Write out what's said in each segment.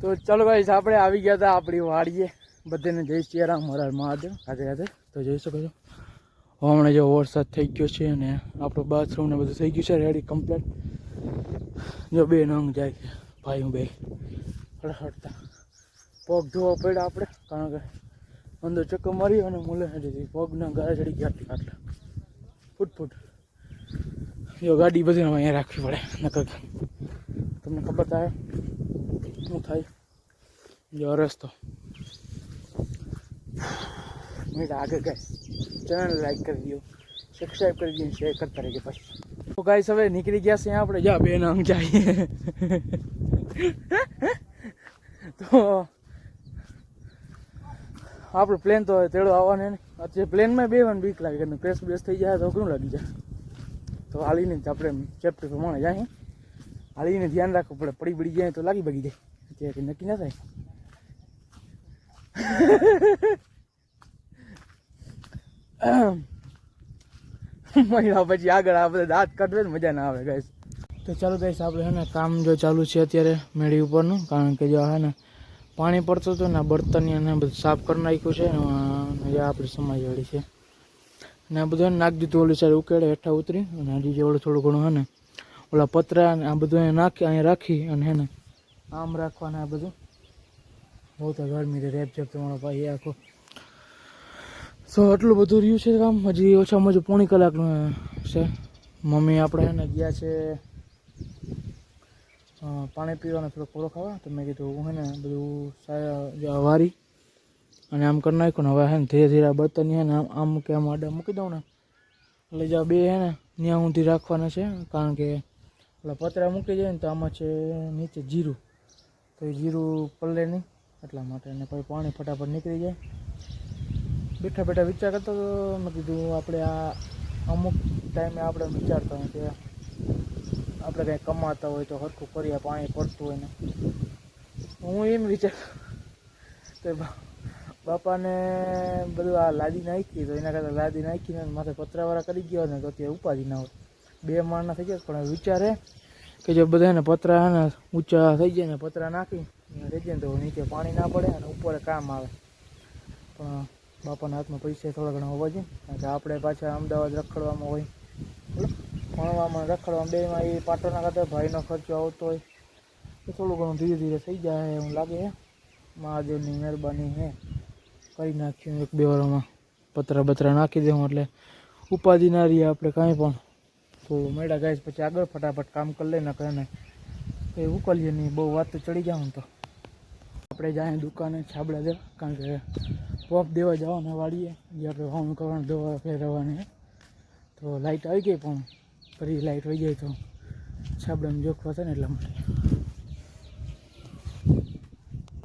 તો ચાલો ભાઈ આપણે આવી ગયા હતા આપણી વાડીએ. બધાને જય શ્રી રામ, હર હર મહાદેવ. રાધે રાધે તો જોઈ શકો છો. હમણાં જો વરસાદ થઈ ગયો છે અને આપણું બાથરૂમ ને બધું થઈ ગયું છે રેડી કમ્પ્લેટ જો બે નંગ જાય છે. ભાઈ હું બે. હડહડતા પગ ધોવા પડ્યા આપણે, કારણ કે અંદર ચક્કર મારી અને મુલે હતી પગના ગાળા ચડી ગયા આટલા ફૂટ ફૂટ. જો ગાડી બધી અહીંયા રાખવી પડે. નકર તમને ખબર થાય શું થાય? જો રસ્તો મેં આગળ ગાય ચેનલ લાઈક કરી દો સબસ્ક્રાઈબ કરી દો શેર કરતા રહેજો પછી તો ગાઈસ હવે નીકળી ગયા છે આપણે. જા બે નામ જાય તો આપણો પ્લેન તો તેડો આવવાનો ને. અત્યારે પ્લેનમાં બેવાનું બીક લાગે. કે ક્રેશ બેસ થઈ જાય તો અઘરું લાગી જાય. તો હાલીને આપણે ચેપ્ટર પ્રમાણે જાય હાલીને ધ્યાન રાખવું પડે. પડી પડી જાય તો લાગી બગી જાય. કંઈ નક્કી ના થાય મહિના પછી આગળ આ બધા દાંત કાઢવે ને મજા ના આવે ગાઈસ તો ચાલો ગઈશ આપણે હે ને કામ જો ચાલુ છે અત્યારે મેળી ઉપરનું, કારણ કે જો હે ને પાણી પડતું હતું ને બર્તન અને બધું સાફ કરી નાખ્યું છે જે આપણી સમાજવાળી છે. ને આ બધું ને નાખી દીધું ઓલી સાઈડ ઉકેડે, હેઠા ઉતરી, અને હજી જે ઓલું થોડું ઘણું હે ને, ઓલા પતરા ને આ બધું અહીંયા નાખી, અહીંયા રાખી, અને હે ને આમ રાખવાના આ બધું. બહુ તો ગરમી રે રેપ જેપ તમારો ભાઈ આખો. સો આટલું બધું રહ્યું છે કામ. હજી ઓછામાં ઓછું પોણી કલાકનું છે. મમ્મી આપણે એને ગયા છે પાણી પીવાનો થોડો કોરો ખાવા. તો મેં કીધું, હું હે બધું સારા વારી અને આમ કરી નાખ્યું ને હવે હે ને ધીરે ધીરે બર્તન હે ને આમ આમ કે આમ આડા મૂકી દઉં ને. એટલે જો બે હે ને, ત્યાં સુધી રાખવાના છે. કારણ કે એટલે પતરા મૂકી જાય ને તો આમાં છે નીચે જીરું. તો એ જીરું પલળે નહીં, એટલા માટે. અને પછી પાણી ફટાફટ નીકળી જાય. બેઠા બેઠા વિચાર કરતો હતો મેં કીધું આપણે આ અમુક ટાઈમે આપણે વિચારતા હોય કે આપણે કંઈ કમાતા હોય તો સરખું કરીએ પાણી પડતું હોય ને. હું એમ વિચાર તો બાપાને બધું આ લાદી નાખી તો એના કરતાં લાદી નાખીને માથે પતરાવાળા કરી ગયો ને તો અત્યારે ઉપાધિ ના હોય બે માળના થઈ ગયા પણ વિચારે કે જો બધાને પતરા ને ઊંચા થઈ જાય ને પતરા નાખી રહી જાય તો નીચે પાણી ના પડે અને ઉપર કામ આવે. પણ બાપાના હાથમાં પૈસા થોડા ઘણા હોવા જોઈએ, કારણ કે આપણે પાછા અમદાવાદ રખડવામાં હોય. ભણવામાં, રખડવામાં, બેમાં એ પાટોના ખાતે ભાઈનો ખર્ચો આવતો હોય તો થોડું ઘણું ધીરે ધીરે થઈ જાય એવું લાગે મહાદેવની મહેરબાની હે. કરી નાખ્યું એક બે વારમાં. પતરા બતરા નાખી દેવું એટલે ઉપાધિ રહીએ આપણે કાંઈ પણ. તો મેળા ગાઈશ પછી આગળ ફટાફટ કામ કરી લઈને કહે તો એ ઉકલીએ નહીં. બહુ વાત તો ચડી જાઉં તો. આપણે જાય દુકાને છાબડા દેવા કારણ કે પોપ દેવા જવાના વાળીએ. જે આપણે હોમ કરવાનું, દવા ફેરવવાની. તો લાઇટ આવી ગઈ પણ ફરી લાઇટ વહી જાય તો છાબડામાં જોખવા છે ને એટલા માટે.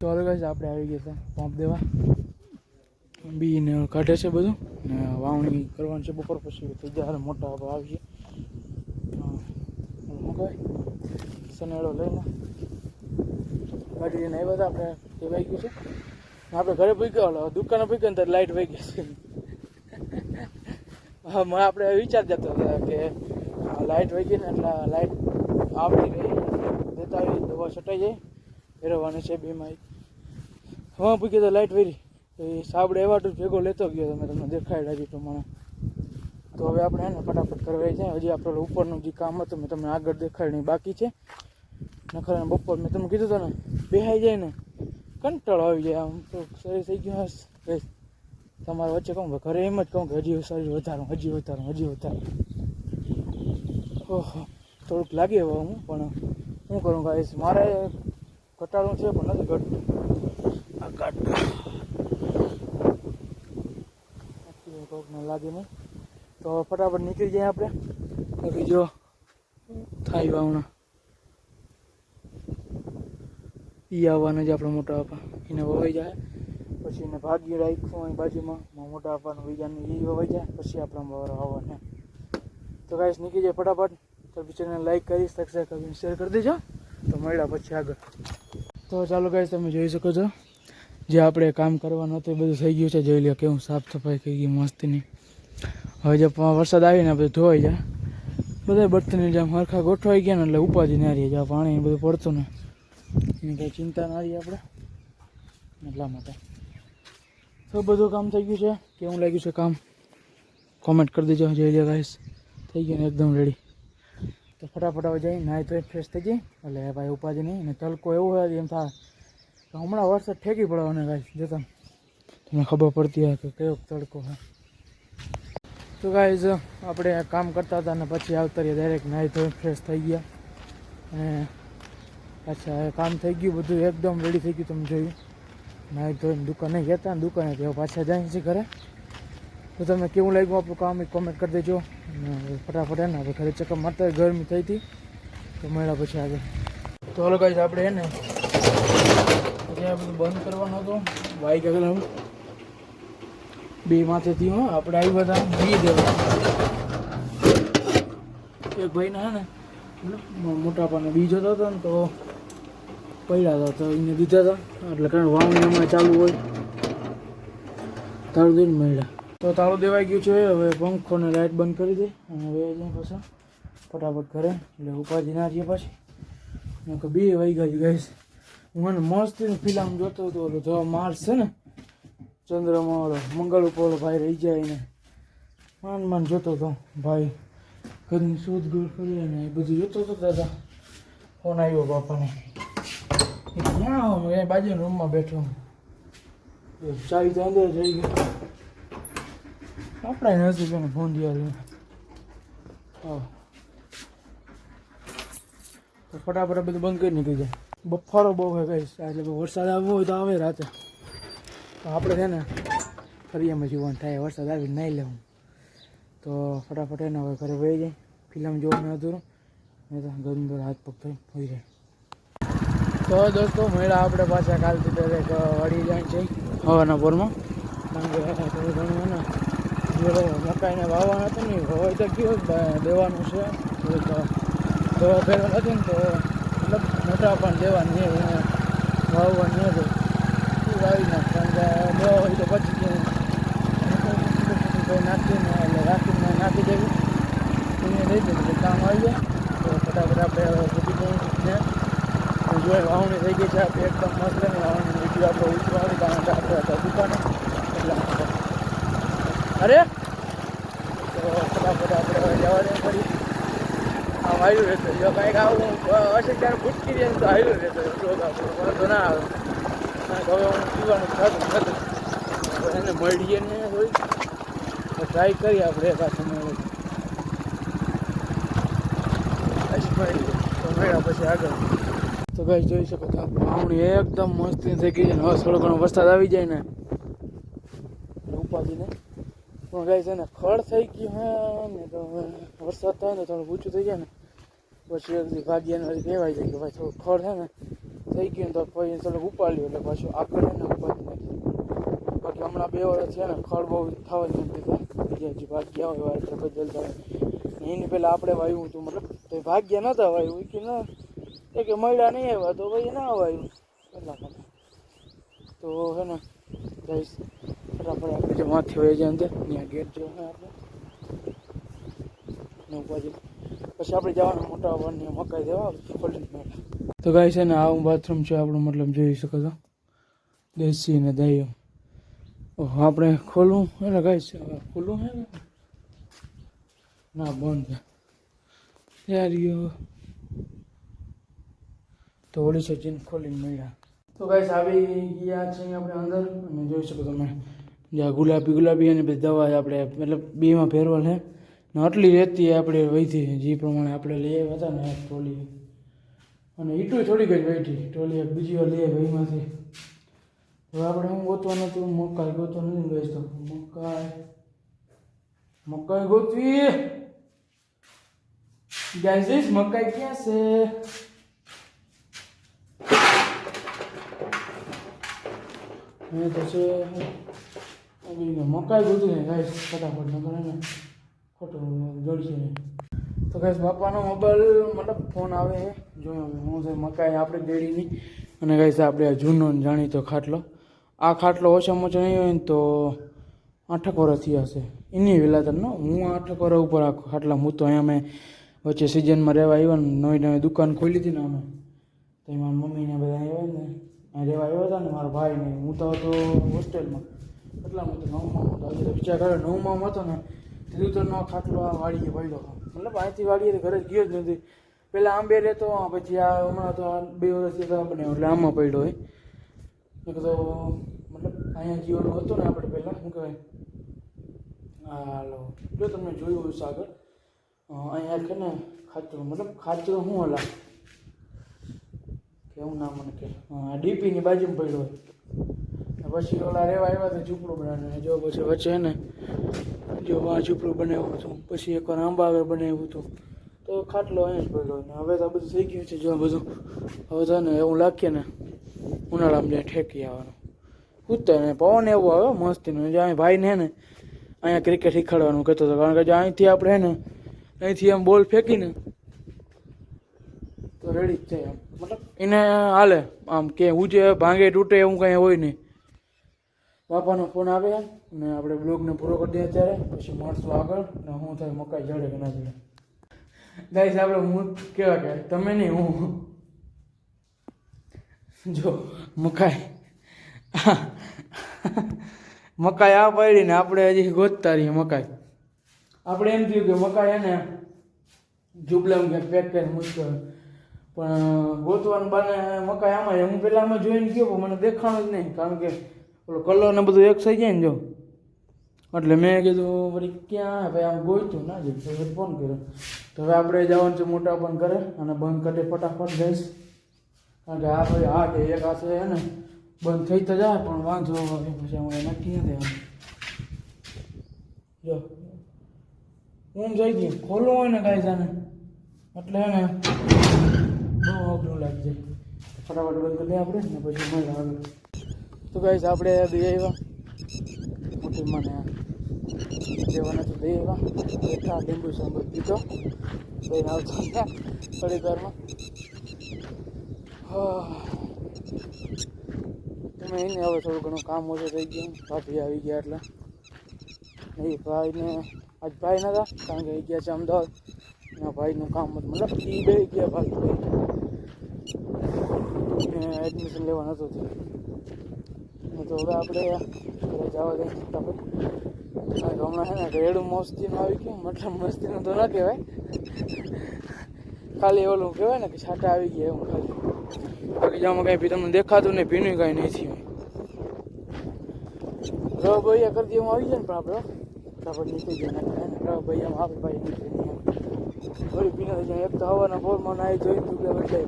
તો હવે આપણે આવી ગયા હતા પંપ દેવા. બી ને કાઢે છે બધું ને વાવણી કરવાની છે બપોર પછી. તૈયાર મોટા આવી હા. કહે સનેડો લઈને ગાડી લઈને આવ્યા હતા. આપણે તે વાઈ ગયું છે આપણે ઘરે પી ગયો દુકાને પી ગયો ત્યારે લાઇટ વહી ગઈ છે. મને આપણે વિચાર જતો હતા કે લાઇટ વહી ગઈ ને એટલે લાઇટ આવતી રહી. દેતા આવી દવા છટાઈ જાય. ફેરવવાની છે બીમારી હા પૂછી તો લાઇટ વેરી એ સાબડે એવા ટુ ભેગો લેતો ગયો તમે તમને દેખાડ્યા હજી પ્રમાણે. તો હવે આપણે હે ને ફટાફટ કરવા છે. હજી આપણે ઉપરનું જે કામ હતું મેં તમને આગળ દેખાડની બાકી છે. નખર બપોર મેં તમને કીધું હતું ને, બેહાઈ જાય ને, કંટાળો આવી જાય આમ તો શરીર થઈ ગયું હશે તમારા વચ્ચે કહું કે ઘરે એમ જ કહું કે હજી શરીર વધારું હજી વધારું હજી વધારું ઓહો, થોડુંક લાગે હવે હું, પણ શું કરું ગાઈસ મારે ઘટાડવું છે, પણ નથી ઘટતું. આ ઘટ લાગે નહીં. તો ફટાફટ નીકળી જાય આપણે. બીજો થાય વાવણા. ઈ આવવાના જ આપણા મોટા બાપા. એને વવાઈ જાય. પછી એને ભાગી રાખ્યું અહીં બાજુમાં. મોટા બાપાનું બીજાને એ વવાઈ જાય. પછી આપણા વારો આવવાને. તો કાંઈ નીકળી જાય ફટાફટ. તો પિક્ચરને લાઈક કરી સબસ્ક્રાઈબ કરીને શેર કરી દેજો. તો મળ્યા પછી આગળ. તો ચાલો ગાઈસ તમે જોઈ શકો છો. જે આપણે કામ કરવાનું હતું એ બધું થઈ ગયું છે. જોઈ લો કેવું સાફ સફાઈ થઈ ગઈ, મસ્તીની. હવે જે વરસાદ આવીને બધું ધોવાઈ જાય. બધા બર્તનની જેમ હરખા ગોઠવાઈ ગયા ને એટલે ઉપાધિ ના રહી જાય પાણી બધું પડતું ને. એની કંઈ ચિંતા ના રહી આપણે. એટલા માટે. તો બધું કામ થઈ ગયું છે? કેવું લાગ્યું છે કામ? કોમેન્ટ કરી દેજો જઈ લે ગાઈસ. થઈ ગયું ને એકદમ રેડી તો ફટાફટ હવે જઈ નાહી તો ફ્રેશ થઈ જાય એટલે ભાઈ ઉપાધિ નહીં અને તડકો એવો હોય એમ થાય. તો હમણાં વરસાદ ઠેકી પડવાનો ગાઈસ જતા તમને ખબર પડતી હોય કે કયો તડકો હોય તો ગાઈઝ આપણે કામ કરતા હતા અને પછી આવતા રહ્યા ડાયરેક્ટ નાહી ધોઈ ફ્રેશ થઈ ગયા. અને હવે કામ થઈ ગયું બધું, એકદમ રેડી થઈ ગયું, તમે જોયું. નાહી ધોઈને દુકાને ગયા હતા દુકાને તેઓ પાછા જાય છે ઘરે. તો તમને કેવું લાગ્યું આપણું કામ, એ કોમેન્ટ કરી દેજો. ફટાફટ એને આપણે ઘરે ચક્કર મારતા ગરમી થઈ હતી, તો મળ્યા પછી આગળ. તો હલો ગાઈઝ આપણે એને પછી આ બધું બંધ કરવાનો હતો. બાઈક આગળ બે માથેથી હો આપણે આવ્યા હતા બી દેવા. એક ભાઈને હે ને મોટાપાને મોટા પાને બી જોતો હતો ને તો પડ્યા હતા, તો એને દીધા હતા. એટલે કારણ વાવણી હમણાં ચાલુ હોય. તાળું દઈને મળ્યા. તો તાળું દેવાઈ ગયું છે, હવે પંખો ને લાઇટ બંધ કરી દે અને હવે જઈને પાછા ફટાફટ ઘરે, એટલે ઉપાધિ ના રહીએ પાછી. બે વાગ્યા છે ગઈશ હું મને મસ્ત ફિલ્મ જોતો હતો, તો જો માર્સ છે ને ચંદ્રમાં મંગળ ઉપર ભાઈ રહી જાય ને. માન માન જોતો હતો ભાઈ ઘરની શોધખોળ કરી ને એ બધું જોતો હતો દાદા. ફોન આવ્યો બાપાને. ક્યાં હું એ બાજુના રૂમમાં બેઠો. ચાવી તો અંદર જઈ ગયો આપણે નજીક એને ફોન દિયા હા. તો ફટાફટ બધું બંધ કરી નીકળી જાય. બફારો બહુ હોય કઈ એટલે વરસાદ આવ્યો હોય તો આવે રાતે. તો આપણે છે ને ફરિયામાં જીવન થાય, વરસાદ આવી નહીં લેવું. તો ફટાફટ એને હવે ઘરે વહી જાય. ફિલ્મ જોવાનું અધૂરું નહીં તો ગંદો હાથ પગ થઈ હોઈ જાય. તો દોસ્તો મહિલા આપણે પાછા કાલથી દરેક વળી જાય છે હવાના પોરમાં થોડું ઘણું ને મકાઈને વાવવાનું હતું ને હવે તો કયું દેવાનું છે. દવા ફેરવાની નથી ને, તો મતલબ મોટા પણ દેવાની વાવવાની હતી એ વાવી નાખ કારણ કે દવા હોય તો પછી નાખીને એટલે રાખીને નાખી દેવું એને દઈ દે એટલે કામ આવી જાય તો ફટાફટ આપણે બધી કંઈ ને જો વાવણી થઈ ગઈ છે આપણે એકદમ મસ્ત ને વાવણી વીડિયો આપણે ઉતરવાની કારણ કે આપણે હતા દુકાને એટલા અરે તો ફટાફટ આપણે જવા દે પડી આવ્યું રહેશે જો કાંઈક આવું હશે ત્યારે ભૂટકી દે તો આવ્યું રહેશે રોગ આપણો વાંધો ના આવે પીવાનું થતું નથી હવે એને મળીએ ને થોડી ટ્રાય કરીએ આપણે પાછું મળે પછી મળીએ તો મળ્યા પછી આગળ તો ભાઈ જોઈ શકો તો આપણે વાવણી એકદમ મસ્ત થઈ ગઈ છે ને હવે થોડો ઘણો વરસાદ આવી જાય ને ઉપાધિને પણ ગાય છે ને ખડ થઈ ગયું હે ને તો હવે વરસાદ થાય ને થોડું ઊંચું થઈ જાય ને. પછી એક દી ભાગ્યને વળી કહેવાય જાય કે ભાઈ થોડું ખડ છે ને. થઈ ગયું તો પછી થોડુંક ઉપાડ્યું એટલે પાછું આગળ એને ઉપાડ્યું નથી બાકી હમણાં બે વર્ષ છે ને ખડ બહુ થવા જ નથી બીજા હજી ભાગ્યા હોય એવા એટલે બદલતા હોય એની પહેલાં આપણે વાવ્યું હતું, મતલબ તો ભાગ્ય નહોતા વાયું કે ના, એ કે મળ્યા નહીં આવ્યા તો ભાઈ ના વાયું. એટલા માટે. તો હે ને જઈશ ફટાફટ આપણે જે માથે વહી જાય અંદર, ત્યાં ગેટ જો હે આપણે. ને ઉપાધિ પછી આપણે જવાનું મોટા વનની મકાઈ દેવા ખોલીને મેળા તો ગાય છે ને આવું બાથરૂમ છે, આપણું મતલબ જોઈ શકો છો. દેશી ને દહીં. ઓહો, આપણે ખોલવું એટલે ગાય છે ખુલ્લું હે ને? ના, બંધ છે. યાર તો ઓલી છે, જીન ખોલીને મળ્યા. તો ગાઈસ આવી ગયા છે આપણે અંદર. અને જોઈ શકો તમે, જ્યાં ગુલાબી ગુલાબી અને બધી દવા આપણે મતલબ બેમાં ફેરવલ છે. ને આટલી રહેતી આપણે વહીથી જે પ્રમાણે આપણે લઈ આવ્યા હતા ને ટ્રોલી. અને ઈટું થોડીક જ વહીથી ટ્રોલી એક બીજી વાર લઈ આવી એમાંથી. હવે આપણે હું ગોતવાનું હતું? મકાઈ ગોતવા નથી ગઈશ તો? મકાઈ. મકાઈ ગોતવી. ગાઈસ મકાઈ ક્યાં છે? એ તો છે. મકાઈ ગોતી ને ગાઈસ ફટાફટ કરે ને ખોટું જોડશે તો કઈ બાપાનો મોબાઈલ મતલબ ફોન આવે જોયો હું છે મકાઈ આપણે ડેડીની, અને ગાઈસ આપણે જૂનો જાણીતો ખાટલો. આ ખાટલો ઓછામાં ઓછો નહીં હોય ને તો આઠક વર્ષ થયા હશે. એની વેલાતરનો હું આઠક વર્ષ ઉપર આ ખાટલા હું તો અહીંયા મેં વચ્ચે સિઝનમાં રહેવા આવ્યા ને નવી નવી દુકાન ખોલી હતી ને અમે તો એમાં મમ્મીને બધા આવ્યા ને રહેવા આવ્યા હતા ને મારા ભાઈ ને હું તો હતો હોસ્ટેલમાં એટલામાં તો નવમાં હતો. વિચાર કર્યો, નવમાં હતો ને. ત્રિયુતરનો ખાટલો આ વાડીએ પડ્યો મતલબ અહીંથી વાડીએ ઘરે જ ગયો જ નથી. પહેલાં આંબે રહેતો પછી આ હમણાં તો આ બે વર્ષથી તો બને એટલે આમાં પડ્યો હોય. મેં કીધું મતલબ અહીંયા જીવન હતું ને આપણે પહેલાં શું કહેવાય? હાલો જો તમને જોયું હોય સાગર અ, અહીંયા છે ને ખાચરો મતલબ ખાચરો શું હલા કેવું નામ મને કે ડીપીની બાજુમાં પડ્યો હોય. ને પછી ઓલા રેવા આવ્યા તો ઝૂંપડું બનાવ્યું જો પછી વચ્ચે હે ને જો આ ઝૂંપડું બનાવ્યું હતું, પછી એકવાર આંબા આગળ બનાવ્યું હતું. તો ખાટલો અહીંયા જ પડ્યો ને હવે તો આ બધું થઈ ગયું છે, જો આ બધું. હવે તો ને એવું લાગીએ ને, ઉનાળામાં જાય ઠેકી આવવાનું. ઉત્તર ને પવન એવો આવે મસ્તીનો જો અહીં ભાઈને હે ને, અહીંયા ક્રિકેટ શીખવાડવાનું કહેતો હતો. કારણ કે જો અહીંથી આપણે હે ને, અહીંથી આમ બોલ ફેંકીને, તો રેડી જ થાય આમ મતલબ એને હાલે, આમ કે ઉજે, ભાંગે, તૂટે એવું કાંઈ હોય નહીં. બાપાનો ફોન આવે ને આપણે બ્લોગને પૂરો કરી દઈએ અત્યારે. પછી મળશું આગળ ને હું થાય મકાઈ જડે કે ના જડે. ગાઈસ આપણે હું કેવા કે, તમે નહીં, હું જો, મકાઈ. મકાઈ આ પડી ને આપણે હજી ગોતતા રહીએ મકાઈ. આપણે એમ થયું કે મકાઈ એને જુબલા કે પેક કરીને મૂક્યો. પણ ગોતવાનું બાને મકાઈ આમાં. હું પહેલાં આમાં જોઈને ગયો પણ મને દેખાણું જ નહીં, કારણ કે ઓલો કલર ને બધું એક થઈ જાય ને જો. એટલે મેં કીધું વળી ક્યાં ભાઈ, આમ ગોઈતું ના જ ફોન કર્યો. તો હવે આપણે જવાનું છે મોટા પણ કરે અને બંધ કરી ફટાફટ જઈશ કારણ કે આ ભાઈ હા કે એક હાથે છે ને, બંધ થઈ તો જાય, પણ વાંધો આવે. પછી હું નક્કી નથી આમ. જો. ઊંઘ જઈ ગઈ ખોલવું હોય ને કાંઈ જાને એટલે હે ને બહુ અઘરું લાગી જાય. ફટાફટ બંધ કરી આપણે ને પછી મજા આવે તો ગાઈસ આપણે દઈ આવ્યા. મોટી મને દેવાના તો દઈ આવ્યા. બેઠા લીંબુ સાંભળ પીધો દઈને આવતા હતા થોડી વારમાં તમે એને હવે થોડું ઘણું કામ ઓછું થઈ ગયું. ભાભી આવી ગયા એટલે. નહીં ભાઈને, આજ ભાઈ નતા, કારણ કે ગયા છે અમદાવાદ. એના ભાઈનું કામ હતું. મતલબ એ બે ગયા ભાઈ એડમિશન લેવા નહોતું થયું. તો હવે આપણે જવા જઈ શકતા ભાઈ હમણાં છે ને રેડું મસ્તીનું આવી ગયું. મતલબ મસ્તીનું તો ના કહેવાય. ખાલી ઓલું કહેવાય ને કે છાટા આવી ગયા એવું ખાલી. બાકી જામાં કાંઈ તમને દેખાતું નહીં, ભીનું કાંઈ નહીં થયું. રવ ભાઈ કરી દે આવી જાય ને પણ આપણે ફટાફટ નીકળી જાય ને. રવ ભૈયામાં આપણે ભાઈ નીકળી જાય પીને થઈ જાય. એક તો હવાના ફોરમાં નાહી જોઈને દુબળે બદલાય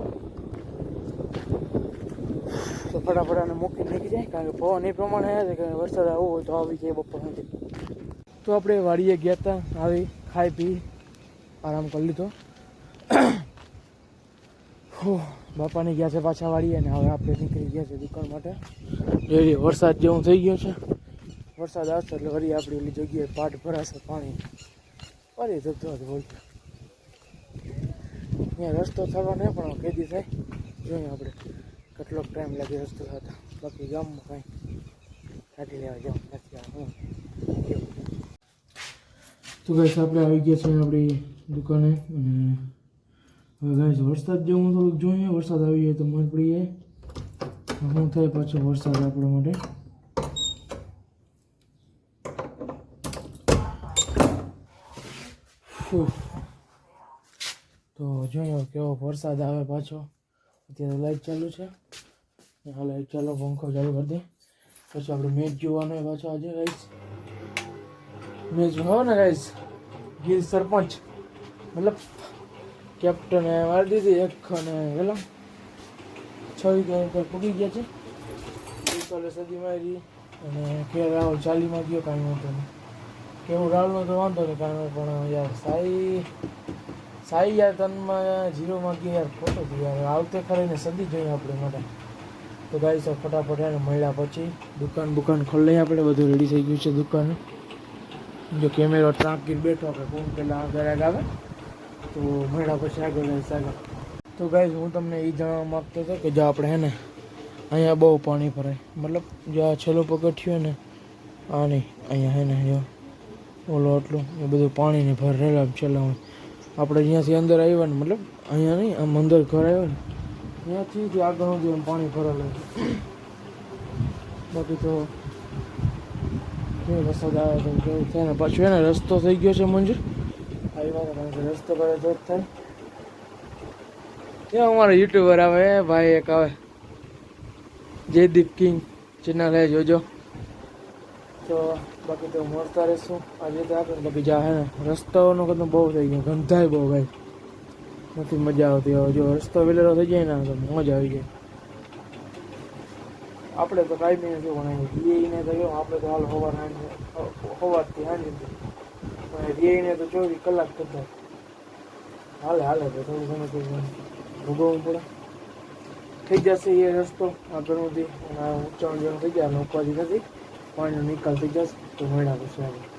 તો ફટાફટ આને મૂકીને નીકળી જાય, કારણ કે પવન એ પ્રમાણે છે કે વરસાદ આવવો હોય તો આવી જાય બપોર સુધી તો આપણે વાડીએ ગયા હતા આવી ખાઈ પી, આરામ કરી લીધો. બાપાને ગયા છે પાછા વાળીએ અને હવે આપણે નીકળી ગયા છે દુકાન માટે. જોઈએ વરસાદ જેવું થઈ ગયો છે. વરસાદ આવશે એટલે વળી આપણી ઓલી જગ્યાએ પાટ ભરાશે, પાણી. ફરી જતો જ બોલ અહીંયા રસ્તો થવા નહીં પણ કેદી થાય જોઈએ આપણે. કેટલોક ટાઈમ લાગે રસ્તો હતા. બાકી ગામમાં કાંઈ કાઢી લેવા જવું નથી હું. તો ગાઈસ આપણે આવી ગયા છીએ આપણી દુકાને અને હવે ગાઈસ વરસાદ જેવું થોડુંક જોઈએ, વરસાદ આવી જાય તો મન પડી જાય. શું થાય પાછો વરસાદ આપણા માટે. તો જોઈએ કેવો વરસાદ આવે પાછો. અત્યારે લાઈટ ચાલુ છે. હા લાઈટ ચાલો પંખો ચાલુ કરી દે પછી આપણે મેચ જોવાનો પાછો આજે ગાઈસ મેચ હોય ને ગાઈસ ગીર સરપંચ. મતલબ કેપ્ટને મારી દીધી, એક અને પેલા. છ વિકેટ પૂકી ગયા છે. પિસ્તાલીસ સદી મારી અને કે રાહુલ ચાલીમાં ગયો, કાંઈ વાંધો નહીં. કેવું, રાહુલનો તો વાંધો નહીં કારણ પણ યાર, સાઈ સાઈ યાર તનમાં જીરોમાં ગયો યાર ખોટું થયું યાર. આવતે ખરીને સદી જોઈએ આપણે માટે. તો ગાઈ સર ફટાફટ એને મળ્યા પછી દુકાન બુકાન ખોલી આપણે. બધું રેડી થઈ ગયું છે દુકાન. જો કેમેરો ટ્રાંકીને બેઠો કે કોણ પહેલાં આગળ આવે. તો મળ્યા પછી આગળ જઈશ આગળ. તો ગાઈઝ હું તમને એ જાણવા માગતો હતો કે જો આપણે હે ને અહીંયા બહુ પાણી ભરાય. મતલબ જો આ છેલ્લો પગથિયું ને, આ નહીં, અહીંયા હે ને, જો ઓલો આટલું એ બધું પાણીને ભરેલા છેલ્લા હોય. આપણે અહીંયાથી અંદર આવ્યા ને, મતલબ અહીંયા નહીં, આમ અંદર ઘર આવ્યો ને, અહીંયાથી જે આગળ સુધી એમ પાણી ભરેલું છે. બાકી તો વરસાદ આવે તો કેવું થાય ને, પાછું એને રસ્તો થઈ ગયો છે મંજૂર. રસ્તો કરે તો થાય. ત્યાં અમારા યુટ્યુબર આવે, એ ભાઈ એક આવે. જયદીપ કિંગ ચેનલ હે જોજો. તો બાકી તો મળતા રહેશું આજે તો આપણે બાકી જા હે ને, રસ્તાઓનો કદમ બહુ થઈ ગયો, ગંધાય બહુ ભાઈ. નથી મજા આવતી હવે, જો રસ્તો વેલેરો થઈ જાય ને, તો મોજ આવી જાય. આપણે તો કાંઈ બી નથી ભણાવ્યું ને તો જો, આપણે તો હાલ હવાર સવારથી સાંજે પણ રિયાઈને તો ચોવીસ કલાક કરતા. હાલે હાલે, તો થોડું ઘણું તો ભોગવવું પડે. થઈ જશે એ રસ્તો આગળથી અને આ ઊંચા ઊંચાણ થઈ જાય, અને ઉપાધિ નથી, પાણીનો નિકાલ થઈ જશે. તો મળ્યા પછી આગળ